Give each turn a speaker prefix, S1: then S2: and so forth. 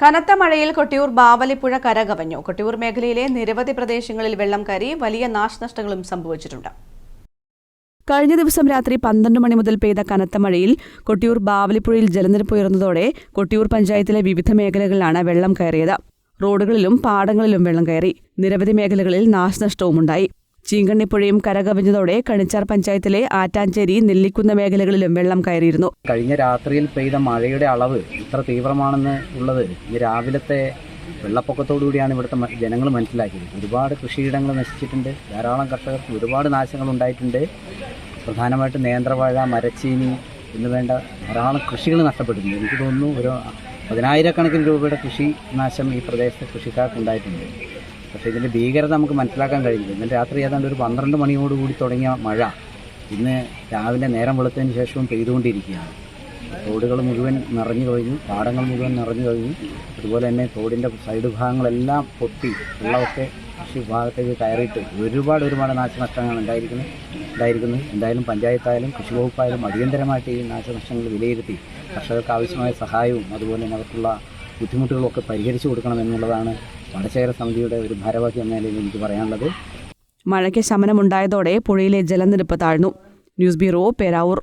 S1: കനത്ത മഴയിൽ കൊട്ടിയൂർ ബാവലിപ്പുഴ കരകവഞ്ഞു കൊട്ടിയൂർ മേഖലയിലെ നിരവധി പ്രദേശങ്ങളിൽ വെള്ളം കയറി വലിയ നാശനഷ്ടങ്ങളും സംഭവിച്ചിട്ടുണ്ട്.
S2: കഴിഞ്ഞ ദിവസം രാത്രി പന്ത്രണ്ട് മണി മുതൽ പെയ്ത കനത്ത മഴയിൽ കൊട്ടിയൂർ ബാവലിപ്പുഴയിൽ ജലനിരപ്പ് ഉയർന്നതോടെ കൊട്ടിയൂർ പഞ്ചായത്തിലെ വിവിധ മേഖലകളിലാണ് വെള്ളം കയറിയത്. റോഡുകളിലും പാടങ്ങളിലും വെള്ളം കയറി. നിരവധി മേഖലകളിൽ നാശനഷ്ടവുമുണ്ടായി. ചീങ്കണ്ണിപ്പുഴയും കരകവിഞ്ഞതോടെ കണിച്ചാർ പഞ്ചായത്തിലെ ആറ്റാഞ്ചേരി നെല്ലിക്കുന്ന മേഖലകളിലും വെള്ളം കയറിയിരുന്നു.
S3: കഴിഞ്ഞ രാത്രിയിൽ പെയ്ത മഴയുടെ അളവ് ഇത്ര തീവ്രമാണെന്ന് ഉള്ളത് ഇന്ന് രാവിലത്തെ വെള്ളപ്പൊക്കത്തോടുകൂടിയാണ് ഇവിടുത്തെ ജനങ്ങൾ മനസ്സിലാക്കിയത്. ഒരുപാട് കൃഷിയിടങ്ങൾ നശിച്ചിട്ടുണ്ട്. ധാരാളം കർഷകർക്ക് ഒരുപാട് നാശങ്ങൾ ഉണ്ടായിട്ടുണ്ട്. പ്രധാനമായിട്ട് നേന്ത്രവാഴ മരച്ചീനി എന്ന് വേണ്ട ധാരാളം കൃഷികൾ നഷ്ടപ്പെട്ടിട്ടുണ്ട്. എനിക്ക് തോന്നുന്നു ഒരു പതിനായിരക്കണക്കിന് രൂപയുടെ കൃഷി നാശം ഈ പ്രദേശത്തെ കൃഷിക്കാർക്ക് ഉണ്ടായിട്ടുണ്ട്. പക്ഷേ ഇതിന്റെ ഭീകരത നമുക്ക് മനസ്സിലാക്കാൻ കഴിഞ്ഞില്ല. ഇന്നലെ രാത്രി ഏതാണ്ട് ഒരു പന്ത്രണ്ട് മണിയോടുകൂടി തുടങ്ങിയ മഴ ഇന്ന് രാവിലെ നേരം വെളുത്തതിന് ശേഷവും പെയ്തുകൊണ്ടിരിക്കുകയാണ്. തോടുകൾ മുഴുവൻ നിറഞ്ഞു കഴിഞ്ഞു പാടങ്ങൾ മുഴുവൻ നിറഞ്ഞു കഴിഞ്ഞു. അതുപോലെ തന്നെ തോടിന്റെ സൈഡ് ഭാഗങ്ങളെല്ലാം പൊട്ടി വെള്ളമൊക്കെ കൃഷി ഭാഗത്തേക്ക് കയറിയിട്ട് ഒരുപാട് ഒരുപാട് നാശനഷ്ടങ്ങൾ ഉണ്ടായിരിക്കുന്നു. ഉണ്ടായിരിക്കുന്നു. എന്തായാലും പഞ്ചായത്തായാലും കൃഷി വകുപ്പായാലും അടിയന്തരമായിട്ട് ഈ നാശനഷ്ടങ്ങൾ വിലയിരുത്തി കർഷകർക്ക് ആവശ്യമായ സഹായവും അതുപോലെ തന്നെ അവർക്കുള്ള ബുദ്ധിമുട്ടുകളൊക്കെ പരിഹരിച്ചു കൊടുക്കണമെന്നുള്ളതാണ് വടച്ചേര സമിതിയുടെ ഒരു ഭാരവാഹി എന്ന നിലയിൽ എനിക്ക് പറയാനുള്ളത്
S2: മഴയ്ക്ക് ശമനമുണ്ടായതോടെ പുഴയിലെ ജലനിരപ്പ് താഴ്ന്നു. News bureau Peravoor.